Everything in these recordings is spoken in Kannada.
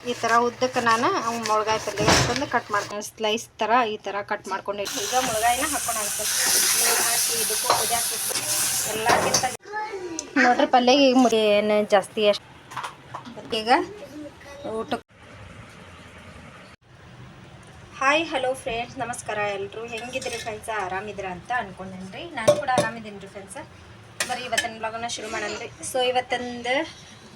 ಈ ಥರ ಉದ್ದಕ್ಕ ನಾನು ಮುಳಗಾಯಿ ಪಲ್ಯ ಹಾಕೊಂಡು ಕಟ್ ಮಾಡ್ಕೊಂಡು ಸ್ಲೈಸ್ ಥರ ಈ ಥರ ಕಟ್ ಮಾಡ್ಕೊಂಡು ಈಗ ಮುಳಗಾಯಿನ ಹಾಕೊಂಡು ಇದಕ್ಕೂ ಕುದಿಯಾಕ್ಬೇಕು ಎಲ್ಲಕ್ಕಿಂತ ನೋಡ್ರಿ ಪಲ್ಲೆ ಈಗ ಏನು ಜಾಸ್ತಿ ಈಗ ಊಟ ಹಾಯ್ ಹಲೋ ಫ್ರೆಂಡ್ಸ್ ನಮಸ್ಕಾರ ಎಲ್ಲರೂ ಹೆಂಗಿದ್ರಿ ಫ್ರೆಂಡ್ಸ ಆರಾಮಿದ್ರ ಅಂತ ಅನ್ಕೊಂಡೇನ್ರಿ. ನಾನು ಕೂಡ ಆರಾಮಿದ್ದೀನಿ ರೀ ಫ್ರೆಂಡ್ಸ ಬರೀ ಇವತ್ತಿನ ಬ್ಲಾಗನ್ನ ಶುರು ಮಾಡೋಣ ರೀ. ಸೊ ಇವತ್ತೊಂದು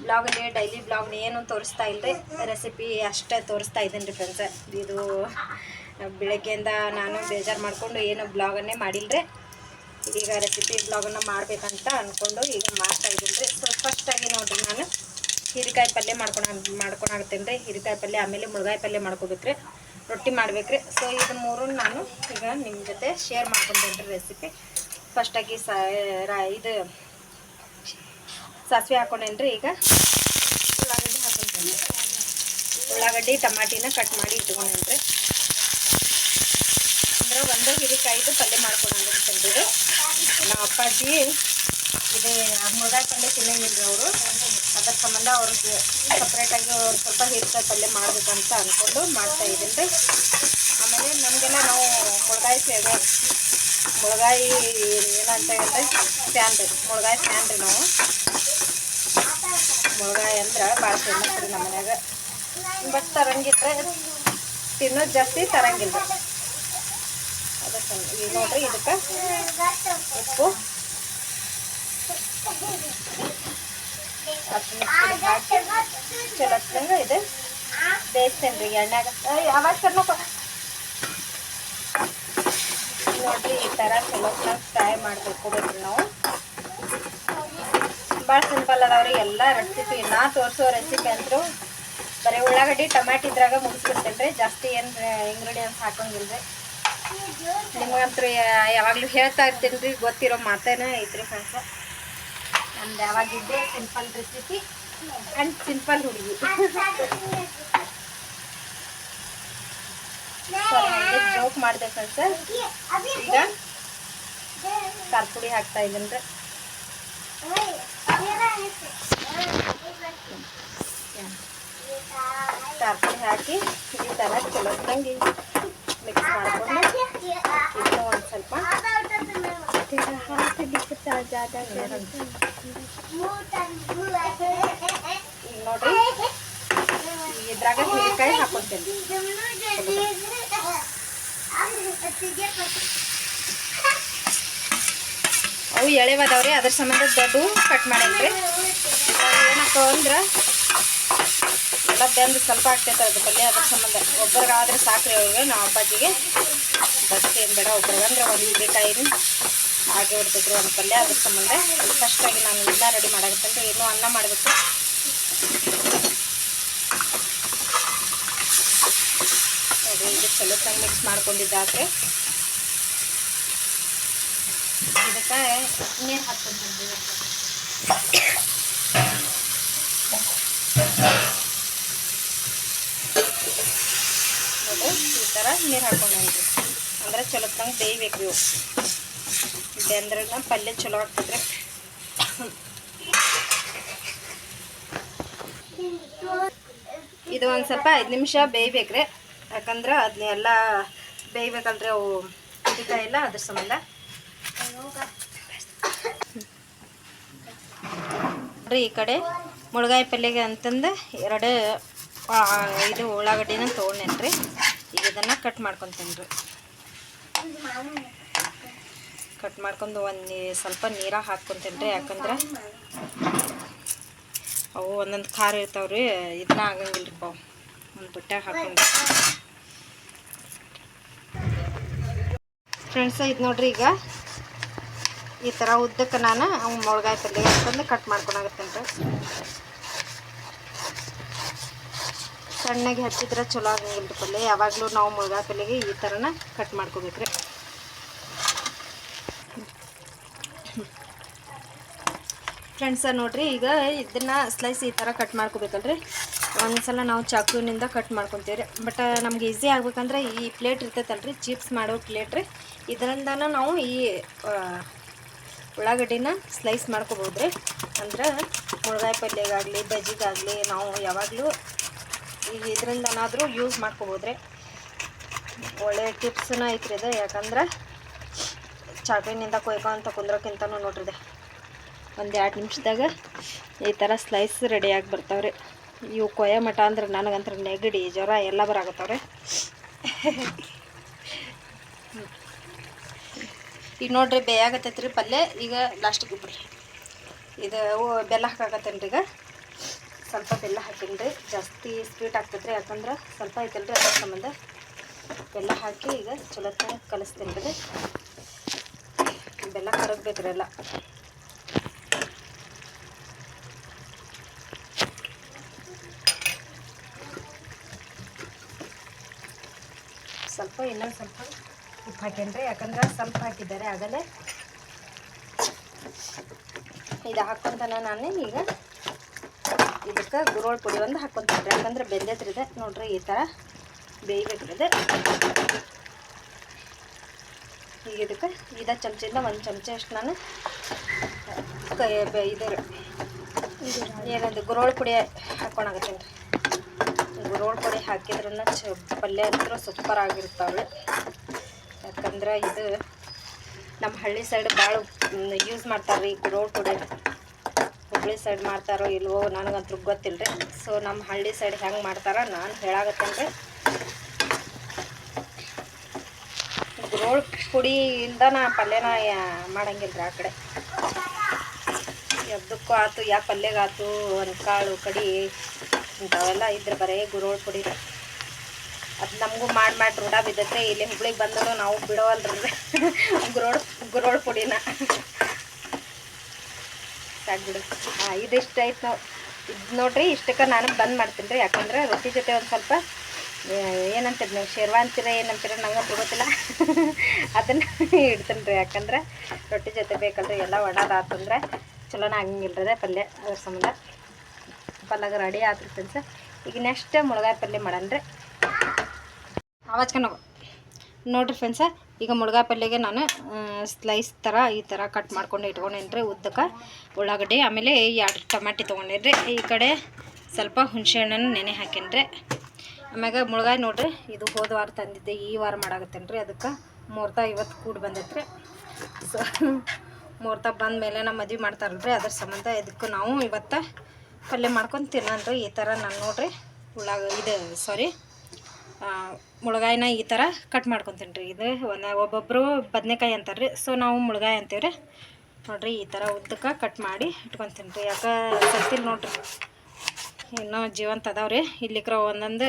ಬ್ಲಾಗಲ್ಲಿ ಡೈಲಿ ಬ್ಲಾಗ್ನ ಏನು ತೋರಿಸ್ತಾ ಇಲ್ಲ ರೀ ರೆಸಿಪಿ ಅಷ್ಟೇ ತೋರಿಸ್ತಾ ಇದ್ದೀನಿ ರೀ ಫ್ರೆಂಡ್ಸ ಇದು ಬೆಳಗ್ಗೆಯಿಂದ ನಾನು ಬೇಜಾರು ಮಾಡಿಕೊಂಡು ಏನು ಬ್ಲಾಗನ್ನೇ ಮಾಡಿಲ್ಲ ರೀ ಈಗ ರೆಸಿಪಿ ಬ್ಲಾಗನ್ನು ಮಾಡಬೇಕಂತ ಅಂದ್ಕೊಂಡು ಈಗ ಮಾಡ್ತಾ ಇದ್ದೀನಿ ರೀ. ಸೊ ಫಸ್ಟಾಗಿ ನೋಡಿರಿ ನಾನು, ಹೀರೆಕಾಯಿ ಪಲ್ಯ ಮಾಡ್ಕೊಂಡು ಮಾಡ್ಕೊಳಾಗ್ತೇನೆ ರೀ. ಹೀರೆಕಾಯಿ ಪಲ್ಯ ಆಮೇಲೆ ಮುಳುಗಾಯಿ ಪಲ್ಯ ಮಾಡ್ಕೋಬೇಕು ರೀ ರೊಟ್ಟಿ ಮಾಡ್ಬೇಕ್ರಿ. ಸೊ ಇದು ಮೂರು ನಾನು ಈಗ ನಿಮ್ಮ ಜೊತೆ ಶೇರ್ ಮಾಡ್ಕೊಂತೇನೆ ರೆಸಿಪಿ ಫಸ್ಟಾಗಿ ಸ ಇದು ಸಾಸಿವೆ ಹಾಕೊಂಡೇನಿ ರೀ ಈಗ? ಉಳ್ಳಾಗಡ್ಡಿ ಹಾಕೊಂತೇನೆ. ಉಳ್ಳಾಗಡ್ಡಿ, ಟಮಾಟಿನ ಕಟ್ ಮಾಡಿ ಇಟ್ಕೊಂಡೇನಿ ರೀ ಅಂದ್ರೆ ಒಂದು ಹಿರಿಕಾಯಿದು ಪಲ್ಯ ಮಾಡ್ಕೊಂಡು ರೀ ನಮ್ಮ ಅಪ್ಪಾಜಿ ಇದು ಮುಳುಗಾಯಿ ಪಲ್ಯ ತಿನ್ನಂಗಿಲ್ಲ ಅವರು. ಅದ್ರ ಸಂಬಂಧ ಅವ್ರಿಗೆ ಸಪ್ರೇಟಾಗಿ ಸ್ವಲ್ಪ ಹಿರಿಕಾಯಿ ಪಲ್ಯ ಮಾಡ್ಬೇಕಂತ ಅಂದ್ಕೊಂಡು ಮಾಡ್ತಾ ಇದ್ದೀನಿ ರೀ ಆಮೇಲೆ ನಮಗೆಲ್ಲ ನಾವು ಮುಳಗಾಯಿ ಸೇವೆ ಮುಳಗಾಯಿ ಏನಂತ ಹೇಳಿದ್ರೆ ಫ್ಯಾನ್ ರೀ ಮುಳಗಾಯಿ ಫ್ಯಾನ್ ರೀ ನಾವು. ಮುಳುಗಾಯಿ ಅಂದ್ರೆ ಭಾಳ ಫೇಮಸ್ ರೀ ನಮ್ಮ ಮನ್ಯಾಗ. ಬಟ್ ತರಂಗಿದ್ರೆ ತಿನ್ನೋದು ಜಾಸ್ತಿ ತರಂಗಿಲ್ಲ ಅದಕ್ಕೆ ಈಗ ನೋಡ್ರಿ ಇದಕ್ಕೆ ಉಪ್ಪು. ಹಸಿಮೆಣಸಿನ ಹಾಕಿ ಚಲೋ ಹೊತ್ನಂಗ ಇದು. ಬೇಯಿಸ್ತೇನೆ ರೀ ಎಣ್ಣೆಗ ಯಾವಾಗ ಕರ್ನಪ್ಪ ನೋಡ್ರಿ ಈ ಥರ ಚಲೋ ಫ್ರೈ ಮಾಡ್ಕೊಬೇಕ್ರಿ ನಾವು. ಭಾಳ ಸಿಂಪಲ್ ಅದಾವ್ರಿ ಎಲ್ಲ ರೆಸಿಪಿ ನಾ ತೋರಿಸೋ ರೆಸಿಪಿ ಅಂತೂ ಬರೀ ಉಳ್ಳಾಗಡ್ಡಿ ಟೊಮ್ಯಾಟೊ ಇದ್ರಾಗ ಮುಗಿಸ್ಬಿಡ್ತೇನೆ ರೀ. ಜಾಸ್ತಿ ಏನು ಇಂಗ್ರೀಡಿಯೆಂಟ್ಸ್ ಹಾಕೋಂಗಿಲ್ಲ ರೀ. ನಿಮಗಂತೂ ಯಾವಾಗಲೂ ಹೇಳ್ತಾ ಇರ್ತೀನಿ ರೀ ಗೊತ್ತಿರೋ ಮಾತೇನೇ ಐತ್ರಿ ಫ್ರೆಂಡ್ಸ್ ನಮ್ದು ಯಾವಾಗಿದ್ದೆ ಸಿಂಪಲ್ ರೆಸಿಪಿ ಆ್ಯಂಡ್ ಸಿಂಪಲ್ ಹುಡುಗಿ. ಜೋಕ್ ಮಾಡಿದೆ ಫ್ರೆಂಡ್ಸ್ ಈಗ ಖಾರ ಪುಡಿ ಹಾಕ್ತಾ ಇದ್ದೀನಿ ರೀ. ಪುಡಿ ಹಾಕಿ ಈ ಥರ ಚಲೋ ತಂಗಿ ಮಿಕ್ಸ್ ಮಾಡ್ಕೊಂಡು ಒಂದು ಸ್ವಲ್ಪ ಈಗ ನೋಡ್ರಿ ಇದ್ರಾಗ ಹೀರೆಕಾಯಿ ಹಾಕೊತೇನೆ. ಅವು ಎಳೆವದವ್ರಿ, ಅದ್ರ ಸಂಬಂಧ ದೊಡ್ಡ ಕಟ್ ಮಾಡೇನ್ರಿ. ಏನಪ್ಪ ಅಂದ್ರೆ, ಎಲ್ಲ ಬೆಂದು ಸ್ವಲ್ಪ ಆಗ್ತೈತೆ ಅದ್ರ ಪಲ್ಯ ಅದ್ರ ಸಂಬಂಧ. ಒಬ್ಬರಿಗಾದ್ರೆ ಸಾಕ್ರಿ ಅವ್ರಿಗೆ, ನಾವು ಅಪ್ಪಾಜಿಗೆ ಬಸ್ತಿ ಏನು ಬೇಡ, ಒಬ್ರಿಗಂದ್ರೆ ಒಂದು ಹೀರೆಕಾಯಿನ ಹಾಗೆ ಬಿಡ್ತೈತ್ರಿ ಒಂದು ಪಲ್ಯ ಅದ್ರ ಸಂಬಂಧ. ಫಸ್ಟಾಗಿ ನಾನು ಎಲ್ಲ ರೆಡಿ ಮಾಡಾಕತ್ತಂದ್ರೆ ಇನ್ನೂ ಅನ್ನ ಮಾಡಬೇಕು. ಅದೇ ಇದು ಚಲೋ ಮಿಕ್ಸ್ ಮಾಡ್ಕೊಂಡಿದ್ದಾದ್ರೆ ಇದಕ್ಕೆ ನೀರು ನೋಡಿ, ಈ ಥರ ನೀರು ಹಾಕೊಂಡ್ರಿ ಅಂದ್ರೆ ಚಲೋ ತಂಗ ಬೇಯ್ಬೇಕು ಇವು. ಬೆಂದ್ರನ ಪಲ್ಯ ಚಲೋ ಆಗ್ತದ್ರಿ. ಇದು ಒಂದು ಸ್ವಲ್ಪ ಐದು ನಿಮಿಷ ಬೇಯ್ಬೇಕ್ರಿ. ಯಾಕಂದ್ರೆ ಅದನ್ನೆಲ್ಲ ಬೇಯ್ಬೇಕಲ್ರಿ ಅವು ಇಲ್ಲ ಅದ್ರ ಸಂಬಂಧ. ನೋಡ್ರಿ ಈ ಕಡೆ ಮುಳುಗಾಯಿ ಪಲ್ಯಗೆ ಅಂತಂದು ಎರಡು ಇದು ಉಳ್ಳಾಗಡ್ಡಿನ ತೊಗೊಂಡೇನ್ರಿ. ಈಗ ಇದನ್ನು ಕಟ್ ಮಾಡ್ಕೊತೀನಿ ರೀ ಕಟ್ ಮಾಡ್ಕೊಂಡು ಒಂದು ಸ್ವಲ್ಪ ನೀರ ಹಾಕ್ಕೊತೇನೆ ರೀ ಯಾಕಂದ್ರೆ ಅವು ಒಂದೊಂದು ಖಾರ ಇರ್ತಾವ್ರಿ ಇದನ್ನ ಆಗಂಗಿಲ್ಲ ರೀ ಪಾವು. ಒಂದು ಬುಟ್ಟ್ಯಾಗ ಹಾಕೊಂಡು. ಫ್ರೆಂಡ್ಸ, ಇದು ನೋಡ್ರಿ ಈಗ ಈ ಥರ ಉದ್ದಕ್ಕೆ ನಾನು ಅವು ಮುಳುಗಾಯಿ ಪಲ್ಯ ಅಂತಂದು ಕಟ್ ಮಾಡ್ಕೊಳಾಗತ್ತೇನೆ ರೀ. ಸಣ್ಣಗೆ ಹಚ್ಚಿದ್ರೆ ಚಲೋ ಆಗಂಗಿಲ್ಲ ರೀ ಪಲ್ಯ ಯಾವಾಗಲೂ ನಾವು ಮುಳುಗಾಯಿ ಪಲ್ಯಗೆ ಈ ಥರನ ಕಟ್ ಮಾಡ್ಕೋಬೇಕ್ರಿ. ಫ್ರೆಂಡ್ಸ, ನೋಡಿರಿ, ಈಗ ಇದನ್ನ ಸ್ಲೈಸ್ ಈ ಥರ ಕಟ್ ಮಾಡ್ಕೋಬೇಕಲ್ರಿ. ಒಂದ್ಸಲ ನಾವು ಚಾಕುವಿನಿಂದ ಕಟ್ ಮಾಡ್ಕೊತೀವಿ ರೀ ಬಟ್ ನಮ್ಗೆ ಈಸಿ ಆಗ್ಬೇಕಂದ್ರೆ ಈ ಪ್ಲೇಟ್ ಇರ್ತೈತಲ್ರಿ ಚಿಪ್ಸ್ ಮಾಡೋ ಪ್ಲೇಟ್ ರೀ. ಇದರಿಂದನೂ ನಾವು ಈ ಉಳ್ಳಾಗಡ್ಡಿನ ಸ್ಲೈಸ್ ಮಾಡ್ಕೋಬೋದು ರೀ ಅಂದ್ರೆ ಮುಳಗಾಯಿ ಪಲ್ಯಗಾಗಲಿ, ಬಜ್ಜಿಗಾಗಲಿ, ನಾವು ಯಾವಾಗಲೂ ಈಗ ಇದರಿಂದನಾದರೂ ಯೂಸ್ ಮಾಡ್ಕೋಬೋದ್ರಿ. ಒಳ್ಳೆ ಟಿಪ್ಸ್ನ ಐತ್ರಿ ಇದು. ಯಾಕಂದ್ರೆ ಚಾಕ್ಲೇನಿಂದ ಕೊಯ್ಕೊಂತ ಕುಂದ್ರೋಕ್ಕಿಂತನೂ ನೋಡ್ರಿದೆ ಒಂದು ಎರಡು ನಿಮಿಷದಾಗ ಈ ಥರ ಸ್ಲೈಸ್ ರೆಡಿಯಾಗಿ ಬರ್ತಾವ್ರಿ. ಇವು ಕೊಯ್ಯೋ ಮಠ ಅಂದ್ರೆ ನನಗಂತ್ರ ನೆಗಡಿ, ಜ್ವರ ಎಲ್ಲ ಬರಾಕತ್ತವ್ರಿ. ಈಗ ನೋಡ್ರಿ ಬೇಯಾಗತ್ತೈತ್ರಿ ಪಲ್ಯ. ಈಗ ಲಾಸ್ಟಿಗೆ ಬಿಡ್ರಿ ಇದು ಬೆಲ್ಲ ಹಾಕಾಕತ್ತೇನೆ ಈಗ. ಸ್ವಲ್ಪ ಬೆಲ್ಲ ಹಾಕೀನಿ ರೀ ಜಾಸ್ತಿ ಸ್ವೀಟ್ ರೀ ಯಾಕಂದ್ರೆ ಸ್ವಲ್ಪ ಐತಲ್ಲ ರೀ ಅದ್ರ ಸಂಬಂಧ. ಬೆಲ್ಲ ಹಾಕಿ ಈಗ ಚಲೋ ಕಲಿಸ್ತೀನಿ ರೀ ಬೆಲ್ಲ ಕರಗಬೇಕ್ರಿ ಎಲ್ಲ. ಸ್ವಲ್ಪ ಇನ್ನೊಂದು ಸ್ವಲ್ಪ ಉಪ್ಪು ಹಾಕೇನ್ರಿ ಯಾಕಂದ್ರೆ ಸ್ವಲ್ಪ ಹಾಕಿದ್ದಾರೆ ಆಗಲೇ. ಇದು ಹಾಕ್ಕೊಂತಾನ ನಾನು ಈಗ ಇದಕ್ಕೆ ಗುರೋಳ್ ಪುಡಿ ಒಂದು ಹಾಕ್ಕೊಂತೀನಿ ಯಾಕಂದ್ರೆ ಬೆಂದೈತ್ರಿದೆ ನೋಡ್ರಿ ಈ ಥರ ಬೇಯಬೇಕಿದೆ ಈಗ ಇದಕ್ಕೆ ಇದ ಚಮಚದಿಂದ ಒಂದು ಚಮಚ ಅಷ್ಟು ನಾನು ಕೈ ಬೆ- ಇದು ರೀ, ಏನದು ಗುರೋಳ್ ಪುಡಿ ಹಾಕೊಂಡಾಗತ್ತೀನಿ ರೀ ಗುರೋಳ್ ಪುಡಿ ಹಾಕಿದ್ರನ್ನ ಚ ಪಲ್ಯ ಅಂತೂ ಸೂಪರ್ ಆಗಿರ್ತಾವೆ ಯಾಕಂದ್ರೆ ಇದು ನಮ್ಮ ಹಳ್ಳಿ ಸೈಡ್ ಭಾಳ ಯೂಸ್ ಮಾಡ್ತಾರೆ ರೀ ಗುರೋಳ್ ಪುಡಿ ಹುಬ್ಳಿ ಸೈಡ್ ಮಾಡ್ತಾರೋ ಇಲ್ವೋ ನನಗಂತೂ ಗೊತ್ತಿಲ್ಲ ರೀ ಸೊ ನಮ್ಮ ಹಳ್ಳಿ ಸೈಡ್ ಹೆಂಗೆ ಮಾಡ್ತಾರ ನಾನು ಹೇಳಾಗತ್ತೇನೆ ಗುರೋಳ್ ಪುಡಿಯಿಂದ ನಾ ಪಲ್ಯನ ಮಾಡಂಗಿಲ್ಲ ರೀ ಆ ಕಡೆ. ಎದ್ದಕ್ಕೂ ಆಯ್ತು ಯಾವ ಪಲ್ಯಗಾತು ಒಂದು ಕಾಳು ಕಡಿ, ಇಂಥವೆಲ್ಲ ಇದ್ರೆ ಬರೀ ಗುರೋಳ್ ಪುಡಿ ರೀ ಅದು ನಮಗೂ ಮಾಡಿ ಮಾಡಿ ರೋಡ ಬಿದ್ದೈತ್ರಿ. ಇಲ್ಲಿ ಹುಬ್ಳಿಗೆ ಬಂದರೂ ನಾವು ಬಿಡೋವಲ್ರಿ ಗುರೋಡ್ ಗುರೋಡ್ ಪುಡಿನ. ಸಾಕು ಬಿಡು. ಹಾಂ, ಇದಿಷ್ಟು ಐತೆ ನಾವು ಇದು ನೋಡ್ರಿ, ಇಷ್ಟಕ್ಕೆ ನಾನು ಬಂದ್ ಮಾಡ್ತೀನಿ ರೀ. ಯಾಕಂದ್ರೆ ರೊಟ್ಟಿ ಜೊತೆ ಒಂದು ಸ್ವಲ್ಪ ಏನಂತೀರಿ ನೀವು ಶೇರ್ವಾ ಅಂತೀರ, ಏನಂತೀರ ನಂಗೆ ಗೊತ್ತಿಲ್ಲ. ಅದನ್ನು ಇಡ್ತೀನಿ ರೀ. ಯಾಕಂದ್ರೆ ರೊಟ್ಟಿ ಜೊತೆ ಬೇಕಲ್ರಿ. ಎಲ್ಲ ಒಣದಾತಂದ್ರೆ ಚಲೋನ ರೀ ಪಲ್ಯ. ಅದ್ರ ಸಂಬಂಧ ಪಲ್ಯಾಗ ರೆಡಿ ಆತ್ರಿ ಫ್ರೆಂಡ್ಸ್ ಈಗ ನೆಕ್ಸ್ಟ್ ಮುಳಗಾಯಿ ಪಲ್ಯ ಮಾಡೋಣ ರೀ. ಆವಾಜ್ಕನ ನೋಡ್ರಿ ಫ್ರೆಂಡ್ಸ ಈಗ ಮುಳುಗಾ ಪಲ್ಯಗೆ ನಾನು ಸ್ಲೈಸ್ ಥರ ಈ ಥರ ಕಟ್ ಮಾಡ್ಕೊಂಡು ಇಟ್ಕೊಂಡೇನ್ರಿ ಉದ್ದಕ್ಕೆ ಉಳ್ಳಾಗಡ್ಡಿ. ಆಮೇಲೆ ಎರಡು ಟಮಾಟಿ ತೊಗೊಂಡೇನ್ರಿ. ಈ ಕಡೆ ಸ್ವಲ್ಪ ಹುಣಸೆ ಹಣ್ಣನ್ನು ನೆನೆ ಹಾಕೇನ್ರಿ. ಆಮ್ಯಾಗ ಮುಳುಗಾಯಿ ನೋಡ್ರಿ, ಇದು ಹೋದ ವಾರ ತಂದಿದ್ದೆ, ಈ ವಾರ ಮಾಡಾಗತ್ತೇನ್ರಿ ಅದಕ್ಕೆ ಮೂರ್ತ ಇವತ್ತು ಕೂಡಿ ಬಂದೈತ್ರಿ. ಸೊ ಮೂರ್ತ ಬಂದ ಮೇಲೆ ನಮ್ಮ ಮದ್ವೆ ಮಾಡ್ತಾರಲ್ರಿ, ಅದ್ರ ಸಂಬಂಧ ಇದಕ್ಕೆ ನಾವು ಇವತ್ತು ಪಲ್ಯ ಮಾಡ್ಕೊಂಡು ತಿನ್ನನ್ರಿ. ಈ ಥರ ನಾನು ನೋಡ್ರಿ ಉಳ್ಳಾಗ ಇದು ಸಾರಿ ಮುಳುಗಾಯಿನ ಈ ಥರ ಕಟ್ ಮಾಡ್ಕೊತೀನಿ ರೀ ಇದು ಒಂದು ಒಬ್ಬೊಬ್ಬರು ಬದನೆಕಾಯಿ ಅಂತಾರೆ ರೀ ಸೊ ನಾವು ಮುಳುಗಾಯಿ ಅಂತೀವಿ ರೀ ನೋಡಿರಿ, ಈ ಥರ ಉದ್ದಕ್ಕೆ ಕಟ್ ಮಾಡಿ ಇಟ್ಕೊತೀನಿ ರೀ ಯಾಕೆ ಸತ್ತಿಲ್ಲ ನೋಡಿರಿ. ಇನ್ನೂ ಜೀವಂತ ಅದಾವ್ರಿ. ಇಲ್ಲಿಕ್ರ ಒಂದೊಂದು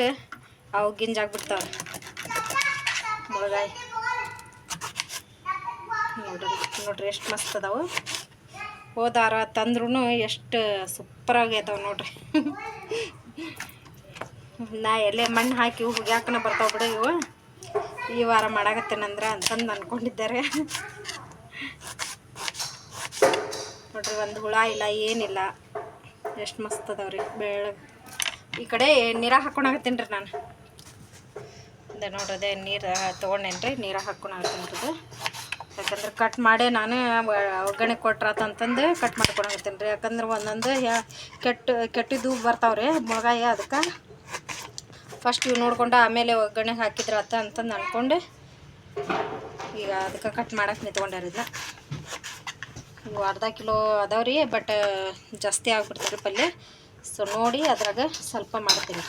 ಅವು ಗಿಂಜಾಗ್ಬಿಡ್ತಾವ್ರಿ ಮುಳುಗಾಯಿ. ನೋಡ್ರಿ ನೋಡ್ರಿ ಎಷ್ಟು ಮಸ್ತ್ ಅದಾವು. ಹೋದಾರ ತಂದ್ರೂ ಎಷ್ಟು ಸೂಪರಾಗಿ ಅದಾವೆ ನೋಡ್ರಿ. ನಾ ಎಲ್ಲೇ ಮಣ್ಣು ಹಾಕಿ ಹುಗ್ಯಾಕನ ಬರ್ತಾವ ಬಿಡು ಇವು. ಈ ವಾರ ಮಾಡಾಕತ್ತೇನಂದ್ರೆ ಅಂತಂದು ಅನ್ಕೊಂಡಿದ್ದಾರೆ. ನೋಡ್ರಿ, ಒಂದು ಹುಳ ಇಲ್ಲ, ಏನಿಲ್ಲ. ಎಷ್ಟು ಮಸ್ತ್ ಅದಾವ್ರಿ ಬೆಳಗ್ಗೆ ಈ ಕಡೆ ನೀರಾಗ ಹಾಕ್ಕೊಳಕತ್ತೀನಿ ರೀ ನಾನು. ಅದೇ ನೋಡ್ರಿ ಅದೇ ನೀರು ತೊಗೊಂಡೇನಿ ರೀ ನೀರಾಗ ಹಾಕ್ಕೊಳಕತ್ತೀನಿ ರೀ ಯಾಕಂದ್ರೆ ಕಟ್ ಮಾಡೇ ನಾನು ಒಗ್ಗರಣೆ ಕೊಟ್ರಾತಂತಂದು ಕಟ್ ಮಾಡ್ಕೊಳಕತ್ತೀನಿ ರೀ ಯಾಕಂದ್ರೆ ಒಂದೊಂದು ಕೆಟ್ಟ ಕೆಟ್ಟಿದ್ದು ಬರ್ತಾವ್ರಿ, ಮುಳಗಾಯಿ ಅದಕ್ಕೆ. ಫಸ್ಟ್ ಇವು ನೋಡ್ಕೊಂಡು ಆಮೇಲೆ ಒಗ್ಗರಣೆ ಹಾಕಿದ್ರೆ ಆತ ಅಂತಂದು ಅಂದ್ಕೊಂಡು ಈಗ ಅದಕ್ಕೆ ಕಟ್ ಮಾಡಕ್ಕೆ ನಿಂತ್ಕೊಂಡಾರ ಇದನ್ನ ಇವು ಅರ್ಧ ಕಿಲೋ ಅದಾವ್ರಿ ಬಟ್ ಜಾಸ್ತಿ ಆಗ್ಬಿಡ್ತಾರೆ ಪಲ್ಯ. ಸೊ ನೋಡಿ ಅದ್ರಾಗ ಸ್ವಲ್ಪ ಮಾಡ್ತೀನಿ.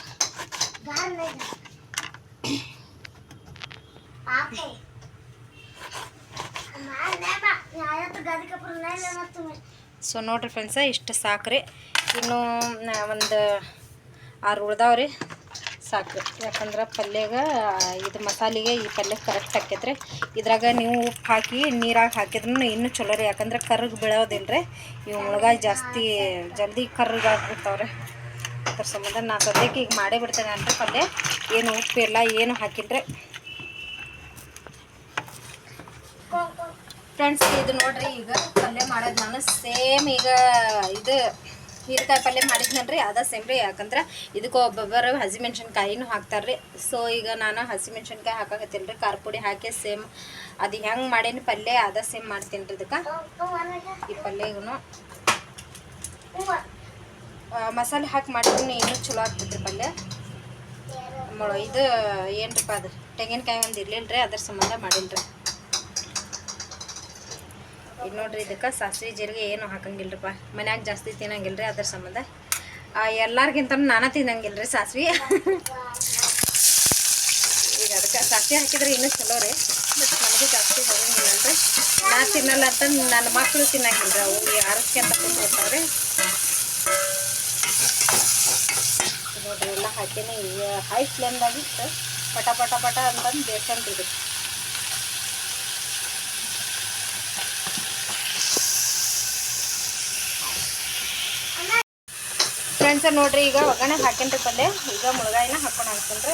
ಸೊ ನೋಡ್ರಿ ಫ್ರೆಂಡ್ಸ ಇಷ್ಟು ಸಾಕ್ರಿ. ಇನ್ನು ಒಂದು ಆರು ಉಳ್ದಾವ್ರಿ ಸಾಕು. ಯಾಕಂದ್ರೆ ಪಲ್ಯಾಗ ಇದು ಮಸಾಲೆಗೆ ಈ ಪಲ್ಯ ಕರೆಕ್ಟ್ ಹಾಕಿದ್ರೆ ಇದ್ರಾಗ ನೀವು ಉಪ್ಪು ಹಾಕಿ ನೀರಾಗ ಹಾಕಿದ್ರೂ ಇನ್ನೂ ಚಲೋ ರೀ. ಯಾಕಂದ್ರೆ ಕರ್ರಗ್ ಬೀಳೋದಿಲ್ಲ ರೀ ಇವು ಜಾಸ್ತಿ ಜಲ್ದಿ ಕರ್ರಗೆ ಆಗ್ಬಿಡ್ತಾವ್ರೆ. ಅದ್ರ ಸಂಬಂಧ ನಾ ಸದ್ಯಕ್ಕೆ ಈಗ ಮಾಡೇ ಬಿಡ್ತೇನೆ ಅಂತ ಪಲ್ಯ. ಏನು ಉಪ್ಪು ಇಲ್ಲ, ಏನು ಹಾಕಿದ್ರೆ ಫ್ರೆಂಡ್ಸ್ ಇದು ನೋಡ್ರಿ ಈಗ ಪಲ್ಯ ಮಾಡೋದು ನಾನು ಸೇಮ್ ಈಗ ಇದು ಹೀರೆಕಾಯಿ ಪಲ್ಯ ಮಾಡಿದ್ನಲ್ರಿ, ಅದ ಸೇಮ್ ರೀ. ಯಾಕಂದ್ರೆ ಇದಕ್ಕೆ ಒಬ್ಬೊಬ್ಬರು ಹಸಿಮೆಣ್ಸಿನ್ಕಾಯಿನೂ ಹಾಕ್ತಾರೆ ರೀ ಸೊ ಈಗ ನಾನು ಹಸಿಮೆಣ್ಸಿನ್ಕಾಯಿ ಹಾಕಾಕತ್ತೀನಿ ರೀ. ಖಾರ ಪುಡಿ ಹಾಕಿ ಸೇಮ್ ಅದು ಹೆಂಗೆ ಮಾಡೇನಿ ಪಲ್ಯ ಅದ ಸೇಮ್ ಮಾಡ್ತೀನಿ ರೀ ಇದಕ್ಕೆ. ಈ ಪಲ್ಯಗೂ ಮಸಾಲೆ ಹಾಕಿ ಮಾಡಿದ್ರೆ ಇನ್ನೂ ಚಲೋ ಆಗ್ತೈತ್ರಿ ಪಲ್ಯ. ಇದು ಏನ್ರಪ್ಪ ಅದು? ತೆಂಗಿನಕಾಯಿ ಒಂದು ಇರ್ಲಿಲ್ಲ ರೀ ಅದ್ರ ಸಂಬಂಧ ಮಾಡಿಲ್ಲ ರೀ ಈಗ ನೋಡ್ರಿ, ಇದಕ್ಕೆ ಸಾಸಿವೆ ಜೀರಿಗೆ ಏನು ಹಾಕಂಗಿಲ್ರಪ್ಪ. ಮನ್ಯಾಗ ಜಾಸ್ತಿ ತಿನ್ನಂಗಿಲ್ಲ ರೀ ಅದ್ರ ಸಂಬಂಧ. ಎಲ್ಲಾರ್ಗಿಂತ ನಾನು ತಿನ್ನಂಗಿಲ್ಲ ರೀ ಸಾಸ್ವೆ. ಈಗ ಅದಕ್ಕೆ ಸಾಸಿವೆ ಹಾಕಿದ್ರೆ ಇನ್ನೂ ಚಲೋ ರೀ. ಬಟ್ ನನಗೂ ಜಾಸ್ತಿ ಹೋಗಂಗಿಲ್ಲ ರೀ ನಾ ತಿನ್ನಲ್ಲ ಅಂತ ನನ್ನ ಮಕ್ಕಳು ತಿನ್ನಂಗಿಲ್ಲ ಅವು ಆರೋಗ್ಯ ಅಂತ ಕುಂದ್ಬಿಡ್ತಾವ್ರಿ ನೋಡ್ರಿ, ಎಲ್ಲ ಹಾಕೀನಿ. ಹೈ ಫ್ಲೇಮ್ದಾಗಿತ್ತು ಪಟ ಪಟ ಪಟ ಅಂತಂದು ಬೇಸನ್ ಇದು ಫ್ರೆಂಡ್ಸ ನೋಡ್ರಿ, ಈಗ ಒಗ್ಗರಣೆ ಹಾಕೇನ್ರಿ ಪಲ್ಯ. ಈಗ ಮುಳಗಾಯಿನ ಹಾಕೊಂಡು.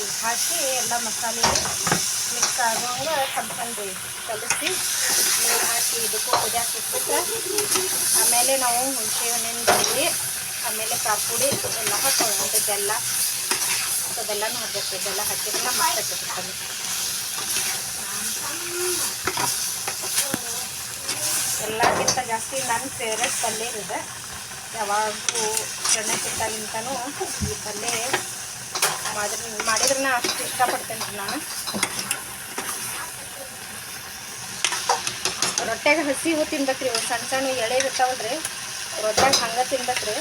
ಈಗ ಹಾಕಿ ಎಲ್ಲ ಮಸಾಲೆ ಮಿಕ್ಸ್ ಆಗೋಂಗೆ ಸಂಪಂದು ಕಲಿಸಿ, ನೀರು ಹಾಕಿ ಇದಕ್ಕೂ ಪೂಜೆ ಹಾಕಿಟ್ಬಿಟ್ರೆ ಆಮೇಲೆ ನಾವು ಹುಣಸೆಹಣ್ಣಿನ ಬೆಳ್ಳಿ ಆಮೇಲೆ ಕಾಪುಡಿ ಎಲ್ಲ ಹಾಕೊಳ್ಳೋದು ಬೆಲ್ಲ ಸೊ ಬೆಲ್ಲನೂ ಹಾಕಬೇಕು ಬೆಲ್ಲ ಹಾಕಿದ್ರೆ ಮಸ್ತ್ ಎಲ್ಲಕ್ಕಿಂತ ಜಾಸ್ತಿ ನನ್ನ ಫೇವ್ರೆಟ್ ಪಲ್ಯ ಇದೆ. ಯಾವಾಗೂ ಎಣ್ಣೆಕ್ಕಿಂತಲಿಂತನೂ ಈ ಪಲ್ಯ ಮಾಡಿದ್ರೆ ಮಾಡಿದ್ರೆ ನಾ ಅಷ್ಟು ಇಷ್ಟಪಡ್ತೇನೆ ರೀ ನಾನು. ರೊಟ್ಟೆಗೆ ಹಸಿ ಹೂ ತಿನ್ಬೇಕ್ರಿ ಒಂದು ಸಣ್ಣ ಸಣ್ಣ ಎಳೆ ಇರ್ತಾವಲ್ರಿ ರೊಟ್ಟೆಗೆ ಹಂಗೆ ತಿನ್ಬೇಕ್ರಿ.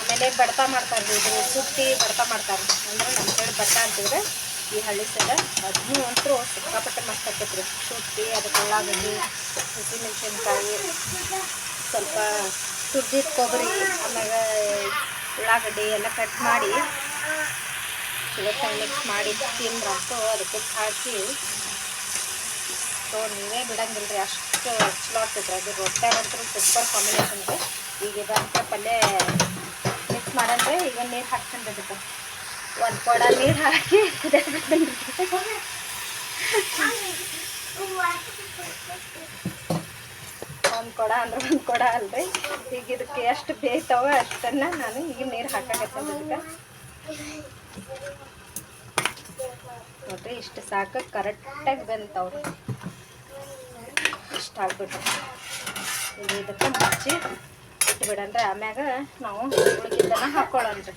ಆಮೇಲೆ ಬಡತ ಮಾಡ್ತಾರೆ ರೀ ಇದು ಸುಟ್ಟಿ ಬಡತ ಮಾಡ್ತಾರೆ ಅಂದ್ರೆ ನಮ್ಮ ಸೈಡ್ ಬಡತ ಅಂತಿದ್ರೆ ಈ ಹಳ್ಳಿ ಸೈಡ ಅದನ್ನೂ ಅಂತೂ ಸಿಕ್ಕಾಪಟ್ಟೆ ಮಸ್ತ್ ಆಕೈತೆ ರೀ. ಅದಕ್ಕೆ ಉಳ್ಳಾಗಡ್ಡಿ, ಹಸಿಮೆಣ್ಸಿನ್ಕಾಯಿ, ಸ್ವಲ್ಪ ತುರ್ದಿದ ಕೊಬ್ಬರಿ ಆಮೇಲೆ ಉಳ್ಳಾಗಡ್ಡಿ ಎಲ್ಲ ಕಟ್ ಮಾಡಿ ಇವತ್ತು ಮಿಕ್ಸ್ ಮಾಡಿ ತಿಂದ್ರಂತೂ ಅದಕ್ಕೆ ಹಾಕಿ ಸೊ ನೀವೇ ಬಿಡಂಗಿಲ್ಲ ರೀ. ಅಷ್ಟು ಚಲೋ ಆಗ್ತೈತೆ ಅದು ರೊಟ್ಯಾಗಂತೂ ಸೂಪರ್ ಕಾಂಬಿನೇಷನ್ ರೀ. ಈಗ ಇದಂತ ಪಲ್ಯ ಮಿಕ್ಸ್ ಮಾಡಂದ್ರೆ ಈಗ ನೀರು ಅದಕ್ಕೆ ಒಂದು ಕೊಡ ನೀರು ಹಾಕಿ ಒಂದು ಕೊಡ ಅಂದ್ರೆ ಒಂದು ಕೊಡ ಅಲ್ರಿ. ಈಗ ಇದಕ್ಕೆ ಎಷ್ಟು ಬೇಯ್ತಾವ ಅಷ್ಟನ್ನ ನಾನು ಈಗ ನೀರು ಹಾಕಾಕತ್ತೇನೆ ಅದಕ್ಕೆ ನೋಡ್ರಿ, ಇಷ್ಟು ಸಾಕು ಕರೆಕ್ಟಾಗಿ ಬೆಂತವ್ರಿ. ಇಷ್ಟ ಆಗ್ಬಿಟ್ರಿ. ಈಗ ಇದಕ್ಕೆ ಮುಚ್ಚಿ ಇಟ್ಬಿಡನ್ರಿ ಆಮ್ಯಾಗ ನಾವು ಉಳಿದಿದ್ದನ್ನ ಹಾಕೊಳ್ಳೋಣ್ರಿ.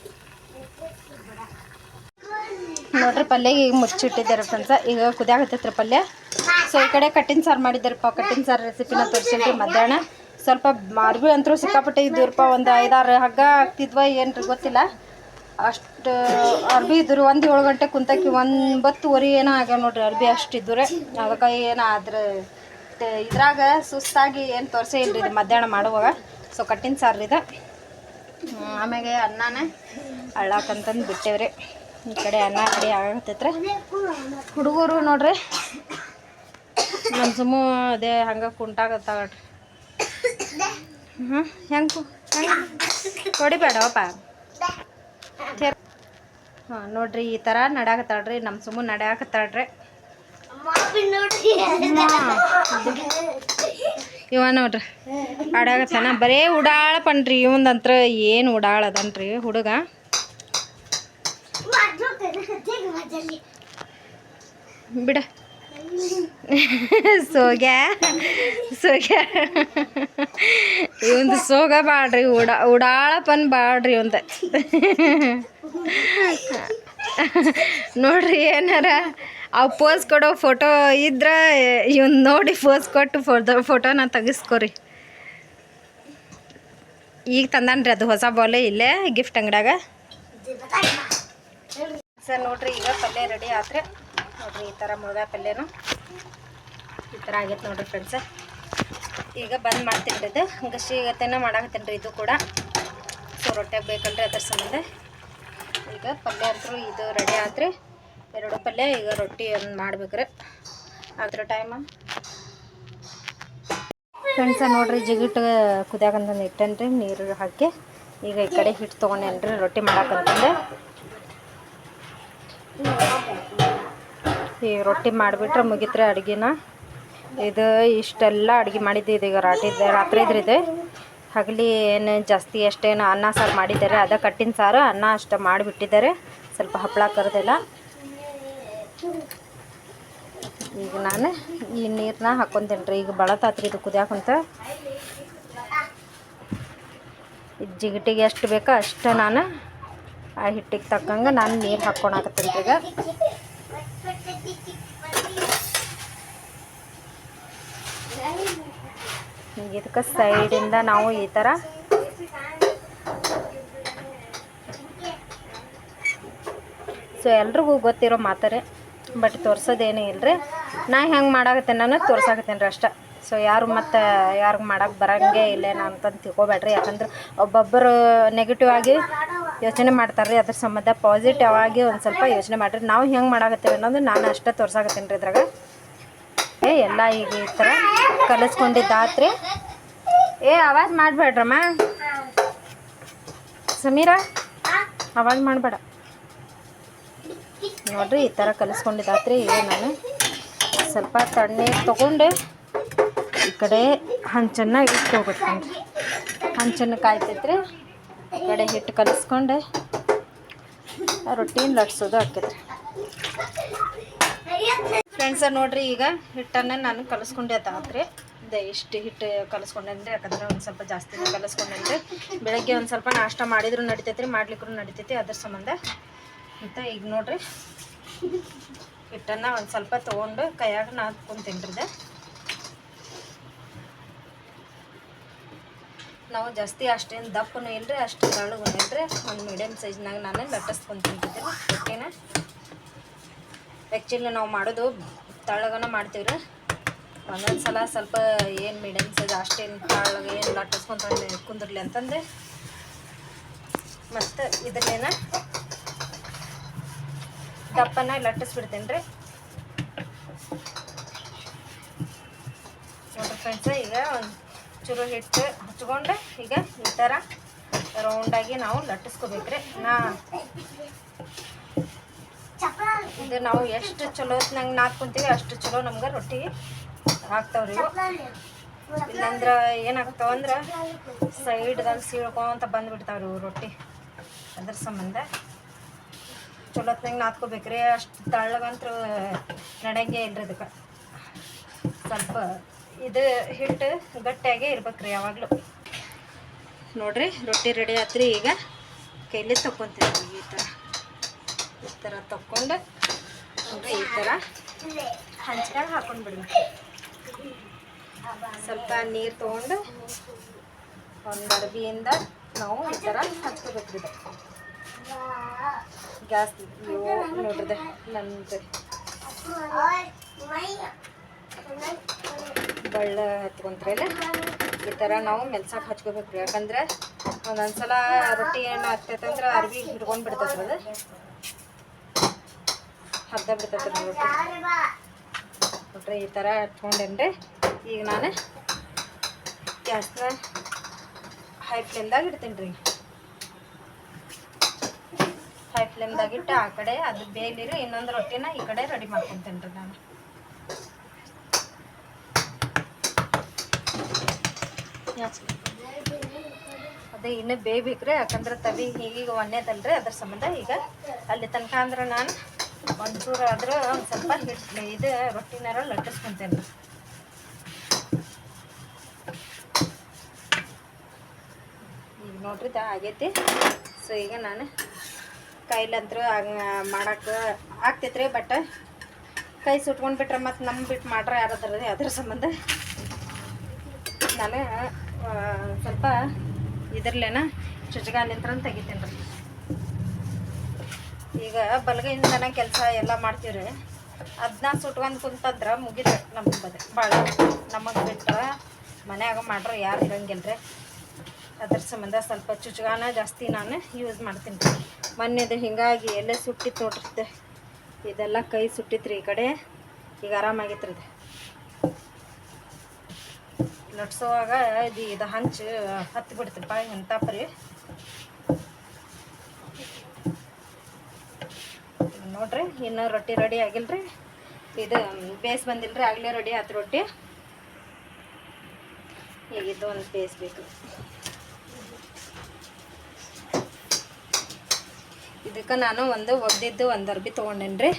ನೋಡ್ರಿ ಪಲ್ಯ ಈಗ ಮುಚ್ಚಿಟ್ಟಿದ್ದಾರೆ ಫ್ರೆಂಡ್ಸ ಈಗ ಕುದಿಯಾಗತ್ತೈತ್ರಿ ಪಲ್ಯ. ಸೊ ಈ ಕಡೆ ಕಟ್ಟಿನ ಸಾರು ಮಾಡಿದ್ದಾರಪ್ಪ ಕಟ್ಟಿನ ಸಾರು ರೆಸಿಪಿನ ತೋರಿಸಿಲ್ರಿ ಮಧ್ಯಾಹ್ನ. ಸ್ವಲ್ಪ ಅರ್ಬಿ ಅಂತರೂ ಸಿಕ್ಕಾಪಟ್ಟೆ ಇದ್ದೀರಪ್ಪ, ಒಂದು ಐದಾರು ಹಗ್ಗ ಆಗ್ತಿದ್ವ ಏನ್ರಿ ಗೊತ್ತಿಲ್ಲ. ಅಷ್ಟು ಅರ್ಬಿ ಇದ್ರು ಒಂದು ಏಳು ಗಂಟೆ ಕುಂತಕ್ಕೆ ಒಂಬತ್ತುವರೆ ಏನೋ ಆಗ್ಯಾವ ನೋಡ್ರಿ ಅರ್ಬಿ ಅಷ್ಟು ಇದ್ದರೆ. ಅದಕ್ಕೆ ಏನು ಇದ್ರಾಗ ಸುಸ್ತಾಗಿ ಏನು ತೋರಿಸೇ ಇಲ್ರಿ ಇದು ಮಧ್ಯಾಹ್ನ ಮಾಡುವಾಗ. ಸೊ ಕಟ್ಟಿನ ಸಾರು ಇದು. ಆಮ್ಯಾಗೆ ಅನ್ನನೇ ಅಳ್ಳಾಕಂತಂದು ಬಿಟ್ಟೇವ್ರಿ. ಈ ಕಡೆ ಅನ್ನ ಕಡೆ ಆಗತ್ತೈತ್ರ ಹುಡುಗರು ನೋಡ್ರಿ. ನಮ್ಮ ಸುಮ್ಮ ಅದೇ ಹಂಗೆ ಕುಂಟಾಗತ್ತಾಗಡ್ರಿ ಹ್ಞೂ ಹೆಂಗೆ ಹೊಡಿಬೇಡವಪ್ಪ ಹಾಂ, ನೋಡ್ರಿ, ಈ ಥರ ನಡ್ಯಾಕತ್ತಾಳ್ರಿ. ನಮ್ಮ ಸುಮ್ಮ ನಡ್ಯಾಕತ್ತಾಳ್ರಿ. ಇವ ನೋಡ್ರಿ. ಆಡಾಗತ್ತಾನ ಬರೇ ಉಡಾಳ ಪಣ್ರಿ ಇವಂದಂತ್ರ ಏನು ಉಡಾಳದನ್ರಿ ಹುಡುಗ. ಬಿಡ. ಸೋಗ್ಯ? ಸೋಗ್ಯ? ಇವಂದು ಸೋಗ ಬಾಡ್ರಿ ಉಡಾ ಉಡಾಳಪನ್ ಬಾಡ್ರಿ ಇವಂದ. ನೋಡ್ರಿ ಏನಾರ ಅವು ಪೋಸ್ ಕೊಡೋ ಫೋಟೋ ಇದ್ರೆ ಇವನ್ ನೋಡಿ ಪೋಸ್ ಕೊಟ್ಟು ಫೋಟೋ ಫೋಟೋನ ತೆಗಿಸ್ಕೊರಿ. ಈಗ ತಂದಾನ್ರಿ ಅದು ಹೊಸ ಬಾಲೆ ಇಲ್ಲೇ ಗಿಫ್ಟ್ ಅಂಗಡ್ಯಾಗ. ಸರ್, ನೋಡ್ರಿ, ಈಗ ಪಲ್ಯ ರೆಡಿ ಆದ್ರೆ, ನೋಡ್ರಿ, ಈ ಥರ ಮುಳುಗ ಪಲ್ಯನು ಈ ಥರ ಆಗೈತೆ ನೋಡ್ರಿ ಫ್ರೆಂಡ್ಸ ಈಗ ಬಂದ್ ಇದು ಗಸಿ ಗತೆನ ಮಾಡಾಕತ್ತೀನಿ ರೀ ಇದು ಕೂಡ. ಸೊ, ರೊಟ್ಟೆ ಬೇಕಲ್ರಿ ಅದ್ರ ಸಂಬಂಧ. ಈಗ ಪಲ್ಯ ಅಂತೂ ಇದು ರೆಡಿ ಆದ್ರೆ, ಎರಡು ಪಲ್ಯ, ಈಗ ರೊಟ್ಟಿ ಒಂದು ಮಾಡ್ಬೇಕ್ರಿ. ಅದ್ರ ಟೈಮ ಫ್ರೆಂಡ್ಸ ನೋಡ್ರಿ ಜಿಗಿಟ್ಟು ಕುದಿಯಾಕಂತಂದು ಇಟ್ಟೇನ್ರಿ, ನೀರು ಹಾಕಿ. ಈಗ ಈ ಕಡೆ ಹಿಟ್ಟು ತೊಗೊಂಡೇನ್ರಿ ರೊಟ್ಟಿ ಮಾಡಾಕಂತಂದೆ ಈ ರೊಟ್ಟಿ ಮಾಡಿಬಿಟ್ರೆ ಮುಗಿತ್ರೆ ಅಡುಗೆನ. ಇದು ಇಷ್ಟೆಲ್ಲ ಅಡುಗೆ ಮಾಡಿದ್ದೆ ಇದೀಗ ರಾಟಿದ್ದೆ ರಾತ್ರಿ ಇದ್ರಿದೆ. ಹಗಲಿ ಏನು ಜಾಸ್ತಿ ಅಷ್ಟೇನು ಅನ್ನ ಸಾರು ಮಾಡಿದ್ದಾರೆ, ಅದ ಕಟ್ಟಿನ ಸಾರು, ಅನ್ನ ಅಷ್ಟು ಮಾಡಿಬಿಟ್ಟಿದ್ದಾರೆ. ಸ್ವಲ್ಪ ಹಪ್ಪಳ ಕರೆದಿಲ್ಲ. ಈಗ ನಾನು ಈ ನೀರನ್ನ ಹಾಕ್ಕೊಂತೀನಿ ರೀ ಈಗ ಬಳತಾತ್ರಿ ಇದು ಕುದಿಯಾಕಂತ. ಇದು ಜಿಗಟಿಗೆ ಎಷ್ಟು ಬೇಕೋ ಅಷ್ಟು ನಾನು ಆ ಹಿಟ್ಟಿಗೆ ತಕ್ಕಂಗೆ ನಾನು ನೀರು ಹಾಕ್ಕೊಳಕತ್ತೀನಿ ಈಗ. ಇದಕ್ಕೆ ಸೈಡಿಂದ ನಾವು ಈ ಥರ ಸೊ ಎಲ್ರಿಗೂ ಗೊತ್ತಿರೋ ಮಾತಾರೆ, ಬಟ್ ತೋರ್ಸೋದೇನು ಇಲ್ಲರಿ ನಾ ಹೆಂಗೆ ಮಾಡಾಕತ್ತೇನೆ ನಾನು ತೋರ್ಸಾಕತ್ತೇನೆ ರೀ ಅಷ್ಟೇ. ಸೊ ಯಾರು ಮತ್ತು ಯಾರಿಗೆ ಮಾಡಕ್ಕೆ ಬರಂಗೇ ಇಲ್ಲೇನ ಅಂತಂದು ತಿಳ್ಕೊಬೇಡ್ರಿ. ಯಾಕಂದ್ರೆ ಒಬ್ಬೊಬ್ಬರು ನೆಗೆಟಿವ್ ಆಗಿ ಯೋಚನೆ ಮಾಡ್ತಾರೆ ರೀ ಅದ್ರ ಸಂಬಂಧ ಪಾಸಿಟಿವ್ ಆಗಿ ಒಂದು ಸ್ವಲ್ಪ ಯೋಚನೆ ಮಾಡಿರಿ. ನಾವು ಹೆಂಗೆ ಮಾಡಾಕತ್ತೇವೆ ಅನ್ನೋದು ನಾನು ಅಷ್ಟೇ ತೋರ್ಸಾಕತ್ತೇನೆ ರೀ ಇದ್ರಾಗ. ಎಲ್ಲ ಈಗ ಈ ಥರ ಕಲಿಸ್ಕೊಂಡಿದ್ದಾತ್ರಿ. ಏ ಆವಾಜ್ ಮಾಡಬೇಡ್ರಮ್ಮ ಸಮೀರ ಆವಾಜ್ ಮಾಡಬೇಡ. ನೋಡ್ರಿ, ಈ ಥರ ಕಲಿಸ್ಕೊಂಡಿದ್ದಾತ್ರಿ ಈಗ ನಾನು. ಸ್ವಲ್ಪ ತಣ್ಣೀರು ತೊಗೊಂಡು ಈ ಕಡೆ ಹಂಚನ್ನ ಇಟ್ಕೊಬಿಟ್ಕೊಂಡ್ರಿ ಹಂಚನ್ನ ಕಾಯ್ತೈತ್ರಿ. ಈ ಕಡೆ ಹಿಟ್ಟು ಕಲಿಸ್ಕೊಂಡು ರೊಟ್ಟಿನ ಲಟ್ಸೋದು ಆಕೈತ್ರಿ. ಫ್ರೆಂಡ್ಸ ನೋಡ್ರಿ, ಈಗ ಹಿಟ್ಟನ್ನು ನಾನು ಕಲಿಸ್ಕೊಂಡೆ ತಾತ್ರಿ ಇದೆ ಇಷ್ಟು ಹಿಟ್ಟು ಕಲಿಸ್ಕೊಂಡೇನ್ರಿ ಯಾಕಂದ್ರೆ ಒಂದು ಸ್ವಲ್ಪ ಜಾಸ್ತಿ ಕಲಿಸ್ಕೊಂಡೇನ್ರಿ ಬೆಳಗ್ಗೆ ಒಂದು ಸ್ವಲ್ಪ ನಾಷ್ಟ ಮಾಡಿದ್ರು ನಡಿತೈತ್ರಿ ಮಾಡ್ಲಿಕ್ಕೂ ನಡಿತೈತಿ, ಅದ್ರ ಸಂಬಂಧ. ಅಂತ ಈಗ ನೋಡ್ರಿ, ಹಿಟ್ಟನ್ನು ಒಂದು ಸ್ವಲ್ಪ ತೊಗೊಂಡು ಕೈಯಾಗ ನಾದ್ಕೊಂತೀನಿ ರೀ ಇದು ನಾವು ಜಾಸ್ತಿ ಅಷ್ಟೇನು ದಪ್ಪನೂ ಇಲ್ಲರಿ ಅಷ್ಟು ತೆಳ್ಳಗೂ ಇಲ್ಲರಿ ಒಂದು ಮೀಡಿಯಮ್ ಸೈಜ್ನಾಗ ನಾನು ಲಟ್ಟಿಸ್ಕೊಂತೀನಿ ರೊಟ್ಟಿನ ಆ್ಯಕ್ಚುಲಿ ನಾವು ಮಾಡೋದು ತಳ್ಳಗನ ಮಾಡ್ತೀವಿ ರೀ ಒಂದೊಂದು ಸಲ ಸ್ವಲ್ಪ ಏನು ಮೀಡಿಯಮ್ಸ್ ಸೈಜ್ ಅಷ್ಟೇನು ತಳ್ಳಗ ಏನು ಲಟ್ಟಿಸ್ಕೊಂತ ಕುಂದಿರ್ಲಿ ಅಂತಂದು ಮತ್ತು ಇದನ್ನೇನ ದಪ್ಪನ ಲಟ್ಟಿಸ್ಬಿಡ್ತೀನಿ ರೀ ನೋಡ್ರಿ ಫ್ರೆಂಡ್ಸ ಈಗ ಒಂದು ಚೂರು ಹಿಟ್ಟು ಹಚ್ಕೊಂಡು ಈಗ ಈ ಥರ ರೌಂಡಾಗಿ ನಾವು ಲಟ್ಟಿಸ್ಕೋಬೇಕ್ರಿ. ನಾ ಇದು ನಾವು ಎಷ್ಟು ಚಲೋ ನಂಗೆ ನಾದ್ಕೊಂತೀವಿ, ಅಷ್ಟು ಚಲೋ ನಮ್ಗೆ ರೊಟ್ಟಿ ಹಾಕ್ತಾವ್ರಿ ಇಲ್ಲಂದ್ರ ಏನಾಗ್ತಾವ ಅಂದ್ರೆ ಸೈಡ್ದಾಗ ಸೀಳ್ಕೊಂತ ಬಂದ್ಬಿಡ್ತಾವ್ರಿ ರೊಟ್ಟಿ. ಅದ್ರ ಸಂಬಂಧ ಚಲೋತ್ನಾಗ ನಾದ್ಕೋಬೇಕ್ರಿ, ಅಷ್ಟು ತಳ್ಳಗಂತ್ರ ನಡೆಯಂಗೆ ಇಲ್ರಿ ಅದಕ್ಕೆ ಸ್ವಲ್ಪ ಇದು ಹಿಟ್ಟು ಗಟ್ಟಿಯಾಗೇ ಇರ್ಬೇಕ್ರಿ ಯಾವಾಗಲೂ. ನೋಡ್ರಿ ರೊಟ್ಟಿ ರೆಡಿ ಆತ್ರಿ ಈಗ. ಕೈಲಿ ತಕ್ಕೊಂತೀವಿ ಈ ಥರ ಈ ಥರ ತಕ್ಕೊಂಡು. ಈ ಥರ ಹಂಚ್ಕೊಂಡು ಹಾಕೊಂಡು ಬಿಡೋಣ ಸ್ವಲ್ಪ ನೀರು ತೊಗೊಂಡು ಒಂದು ಅರ್ಬಿಯಿಂದ ನಾವು ಈ ಥರ ಹಚ್ಕೋಬೇಕ್ರಿ ಇದು ಗ್ಯಾಸ್ ನೋಡ್ರಿದೆ ನಂದು ಬಳ್ಳ ಹತ್ಕೊಂತ್ರಲ್ಲ ಈ ಥರ ನಾವು ಮೆಲ್ಸಕ್ಕೆ ಹಚ್ಕೋಬೇಕು ಯಾಕಂದ್ರೆ ಒಂದೊಂದು ಸಲ ರೊಟ್ಟಿ ಏನು ಆಗ್ತೈತೆ ಅಂದ್ರೆ ಅರ್ವಿ ಹಿಡ್ಕೊಂಡು ಅದು. ಹರ್ದ ಬಿಡ್ತೈತೆ ರೀ ರೊಟ್ಟಿ ನೋಡ್ರಿ, ಈ ಥರ ಹಚ್ಕೊಂಡೇನ್ರಿ ಈಗ ನಾನು ಗ್ಯಾಸ್ನ ಹೈ ಫ್ಲೇಮ್ದಾಗ ಇಡ್ತೀನಿ ರೀ ಹೈ ಫ್ಲೇಮ್ದಾಗ ಇಟ್ಟು ಆ ಕಡೆ ಅದು ಬೇಯಲಿರಿ ಇನ್ನೊಂದು ರೊಟ್ಟಿನ ಈ ಕಡೆ ರೆಡಿ ಮಾಡ್ಕೊತೀನಿ ರೀ ನಾನು ಅದೇ ಇನ್ನೂ ಬೇಯ್ಬೇಕ್ರಿ ಯಾಕಂದ್ರೆ ತವಿ ಹೀಗೀಗ ಒಣ್ಣೆದಲ್ರಿ, ಅದ್ರ ಸಂಬಂಧ ಈಗ ಅಲ್ಲಿ ತನಕ ಅಂದ್ರೆ ನಾನು ಒಂಚೂರು ಆದ್ರೆ ಒಂದು ಸ್ವಲ್ಪ ಹಿಟ್ಟು ಇದು ರೊಟ್ಟಿನಾರ ಲಟ್ಟಿಸ್ಕೊಂತೇನೆ. ಈಗ ನೋಡ್ರಿ ತಾ ಆಗೈತಿ. ಸೊ ಈಗ ನಾನು ಕೈಲಂತ್ರ ಮಾಡಕ್ಕೆ ಆಗ್ತೈತ್ರಿ ಬಟ್ ಕೈ ಸುಟ್ಕೊಂಡು ಬಿಟ್ರೆ ಮತ್ತು ನಮ್ಮ ಬಿಟ್ಟು ಮಾಡ್ರೆ ಯಾರಾದ್ರ ಅದ್ರ ಸಂಬಂಧ. ನಾನು ಸ್ವಲ್ಪ ಇದ್ರಲ್ಲೇನ ಚುಚ್ಗಾಲಿಂತ್ರ ತೆಗಿತೀನಿ ರೀ ಈಗ ಬಲಗೈಯಿಂದನ ಕೆಲಸ ಎಲ್ಲ ಮಾಡ್ತೀವ್ರಿ. ಅದನ್ನ ಸುಟ್ಕೊಂಡು ಕುಂತಂದ್ರೆ ಮುಗಿದ ನಮ್ಮ ಬದ ಭಾಳ ನಮಗೆ ಬಿಟ್ಟರೆ ಮನ್ಯಾಗ ಮಾಡ್ರೆ ಯಾರು ಇರಂಗಿಲ್ಲ ರೀ ಅದ್ರ ಸಂಬಂಧ ಸ್ವಲ್ಪ ಚುಚ್ಗಾನ ಜಾಸ್ತಿ ನಾನು ಯೂಸ್ ಮಾಡ್ತೀನಿ ರೀ. ಮೊನ್ನೆದು ಹಿಂಗಾಗಿ ಎಲ್ಲ ಸುಟ್ಟಿತ್ತು ನೋಡ್ರಿ. ಇದೆಲ್ಲ ಕೈ ಸುಟ್ಟಿತ್ರಿ ಈ ಕಡೆ. ಈಗ ಆರಾಮಾಗಿತ್ತು ರೀ ಲಟ್ಸೋವಾಗ ಇದು ಇದು ಹಂಚು ಹತ್ತಿ ಬಿಡ್ತಪ್ಪ ಎಂತಪ್ಪ ರೀ ನೋಡ್ರಿ, ಇನ್ನೂ ರೊಟ್ಟಿ ರೆಡಿ ಆಗಿಲ್ರಿ. ಇದು ಬೇಸ್ ಬಂದಿಲ್ರಿ, ಆಗಲೇ ರೆಡಿ ಆಯ್ತು ರೊಟ್ಟಿ. ಈಗ ಇದು ಒಂದು ಬೇಕು. ಇದಕ್ಕೆ ನಾನು ಒಂದು ಒಗ್ದಿದ್ದು ಒಂದು ಅರ್ಬಿ ತೊಗೊಂಡೇನಿ ರೀ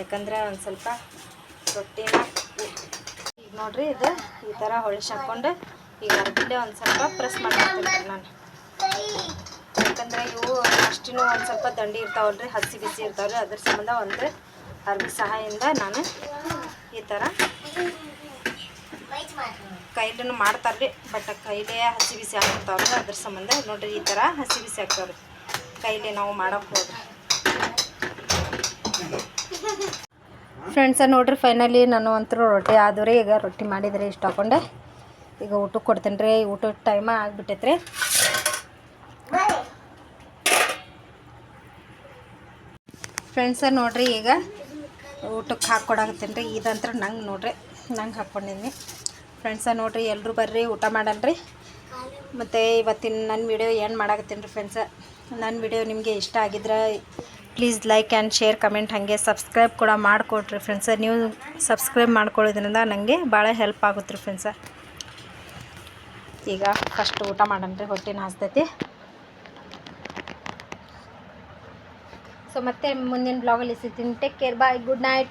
ಯಾಕಂದ್ರೆ ಒಂದು ಸ್ವಲ್ಪ ರೊಟ್ಟಿನ ಈಗ ನೋಡ್ರಿ ಇದು ಈ ಥರ ಹೊಳಿಸಿ ಹಾಕ್ಕೊಂಡು ಈಗ ಅರ್ಬಿಲೆ ಒಂದು ಸ್ವಲ್ಪ ಪ್ರೆಸ್ ಮಾಡ್ತೀನಿ ನಾನು. ಯಾಕಂದ್ರೆ ಇವು ಅಷ್ಟಿನೂ ಒಂದು ಸ್ವಲ್ಪ ದಂಡಿ ಇರ್ತಾವಲ್ರಿ, ಹಸಿ ಬಿಸಿ ಇರ್ತಾವ್ರಿ. ಅದ್ರ ಸಂಬಂಧ ಒಂದು ಅರ್ಬಿ ಸಹಾಯದಿಂದ ನಾನು ಈ ಥರ ಕೈಲೂ ಮಾಡ್ತಾರ್ರಿ ಬಟ್ ಕೈಲೇ ಹಸಿ ಬಿಸಿ ಹಾಕ್ತಾವ್ರಿ. ಅದ್ರ ಸಂಬಂಧ ನೋಡ್ರಿ, ಈ ಥರ ಹಸಿ ಬಿಸಿ ಹಾಕ್ತಾವ್ರಿ. ಕೈಲಿ ನಾವು ಮಾಡೋಕೆ ಹೋದ್ರಿ ಫ್ರೆಂಡ್ಸ ನೋಡ್ರಿ ಫೈನಲಿ ನಾನು ಅಂತೂ ರೊಟ್ಟಿ ಆದವ್ರಿ, ಈಗ ರೊಟ್ಟಿ ಮಾಡಿದ್ರೆ ಇಷ್ಟ ಹಾಕೊಂಡೆ ಈಗ ಊಟಕ್ಕೆ ಕೊಡ್ತೇನೆ ರೀ ಊಟದ ಟೈಮ ಆಗಿಬಿಟ್ಟೈತ್ರಿ. ಫ್ರೆಂಡ್ಸ ನೋಡಿರಿ ಈಗ ಊಟಕ್ಕೆ ಹಾಕ್ಕೊಡಾಕತ್ತೀನಿ ರೀ. ಇದಂತ್ರ ನಂಗೆ ನೋಡ್ರಿ, ನಂಗೆ ಹಾಕ್ಕೊಂಡಿದ್ದೀನಿ ಫ್ರೆಂಡ್ಸ ನೋಡಿರಿ ಎಲ್ಲರೂ ಬರ್ರಿ, ಊಟ ಮಾಡಲ್ರಿ. ಮತ್ತು ಇವತ್ತಿನ ನನ್ನ ವಿಡಿಯೋ ಏನು ಮಾಡಾಕತ್ತೀನಿ ರೀ ಫ್ರೆಂಡ್ಸ ನನ್ನ ವಿಡಿಯೋ ನಿಮಗೆ ಇಷ್ಟ ಆಗಿದ್ರೆ please like and share comment ಹಾಗೆ ಸಬ್ಸ್ಕ್ರೈಬ್ ಕೂಡ ಮಾಡಿಕೊಡ್ರಿ ಫ್ರೆಂಡ್ಸ ನೀವು ಸಬ್ಸ್ಕ್ರೈಬ್ ಮಾಡ್ಕೊಳ್ಳೋದ್ರಿಂದ ನನಗೆ ಭಾಳ ಹೆಲ್ಪ್ ಆಗುತ್ತೆ ರೀ ಫ್ರೆಂಡ್ಸ ಈಗ ಫಸ್ಟ್ ಊಟ ಮಾಡೋಣ ರೀ ಹೊಟ್ಟೆನ ಹಸ್ತೈತಿ ಸೊ ಮತ್ತೆ ಮುಂದಿನ ಬ್ಲಾಗಲ್ಲಿ ಸಿಗ್ತೀನಿ. Take care bye good night